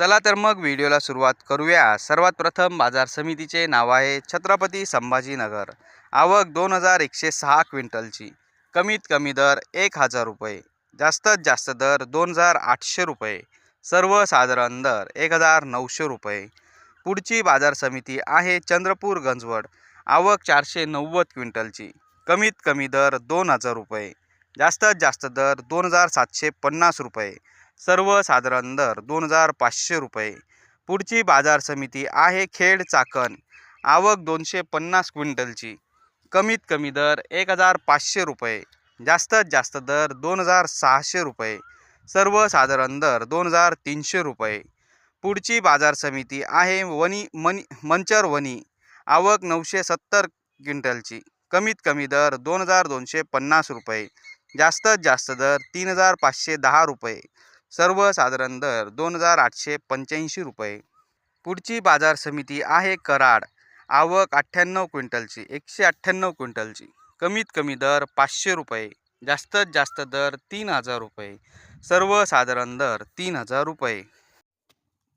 चला तर मग व्हिडिओला सुरुवात करूया. सर्वात प्रथम बाजार समितीचे नाव आहे छत्रपती संभाजीनगर. आवक दोन हजार एकशे सहा क्विंटलची. कमीत कमी दर एक हजार रुपये. जास्तीत जास्त दर दोन हजार आठशे रुपये. सर्वसाधारण दर एक हजार नऊशे रुपये. पुढची बाजार समिती आहे चंद्रपूर गंजवड. आवक चारशे नव्वद क्विंटलची. कमीत कमी दर दोन हजार रुपये. जास्तीत जास्त दर दोन हजार सातशे पन्नास रुपये. सर्वसाधारण दर दोन हजार पाचशे रुपये. पुढची बाजार समिती आहे खेड चाकण. आवक दोनशे पन्नास क्विंटलची. कमीत कमी दर एक हजार पाचशे रुपये. जास्तीत जास्त दर दोन हजार सहाशे रुपये. सर्वसाधारण दर दोन हजार तीनशे रुपये. पुढची बाजार समिती आहे वनी मनी मंचर वनी आवक नऊशे सत्तर क्विंटलची. कमीत कमी दर दोन हजार दोनशे पन्नास रुपये. जास्तीत जास्त दर तीन हजार पाचशे दहा रुपये. सर्वसाधारण दर दोन हजार आठशे पंच्याऐंशी रुपये. पुढची बाजार समिती आहे कराड. आवक अठ्ठ्याण्णव क्विंटलची एकशे अठ्ठ्याण्णव क्विंटलची. कमीत कमी दर पाचशे रुपये. जास्तीत जास्त दर तीन हजार रुपये. सर्वसाधारण दर तीन हजार रुपये.